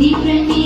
నీ ప్రతి